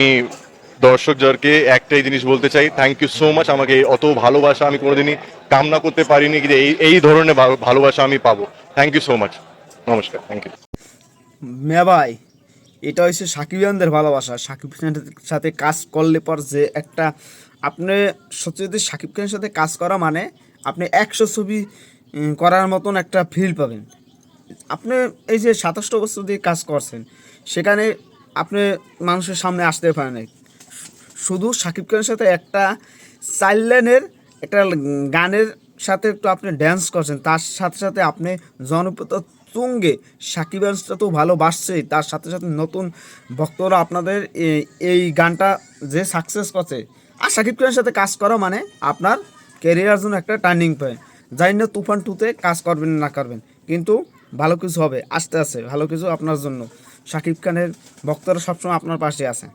আমি দর্শকদেরকে একটাই জিনিস বলতে চাই থ্যাংক ইউ সো মাচ আমাকে অত ভালোবাসা আমি কোনোদিনই কামনা করতে পারিনি যে এই এই ধরনের ভালোবাসা আমি পাবো। থ্যাংক ইউ সো মাচ নমস্কার থ্যাংক ইউ মিয়া ভাই, এটা হচ্ছে সাকিবিয়ানদের ভালোবাসা। সাকিব খানের সাথে কাজ করলে পর যে একটা আপনি সত্যি যদি সাকিব খানের সাথে কাজ করা মানে আপনি একশো ছবি করার মতন একটা ফিল পাবেন। আপনি এই যে সাতাশটা বছর দিয়ে কাজ করছেন, সেখানে আপনি মানুষের সামনে আসতে পারেন শুধু সাকিব খানের সাথে একটা চাইল্ডলাইনের একটা গানের সাথে একটু আপনি ড্যান্স করছেন, তার সাথে সাথে আপনি জনপ্রিয়তা তুঙ্গে সাকিব খানটা তো ভালোবাসছেই তার সাথে সাথে নতুন ভক্তরা আপনাদের এই- এই গানটা যে সাকসেস করছে। আর সাকিব খানের সাথে কাজ করা মানে আপনার ক্যারিয়ার জন্য একটা টার্নিং পয়েন্ট যাই না তুফান টুতে কাজ করবেন না করবেন, কিন্তু ভালো কিছু হবে, আস্তে আস্তে ভালো কিছু আপনার জন্য। সাকিব খানের ভক্তরা সবসময় আপনার পাশে আছে।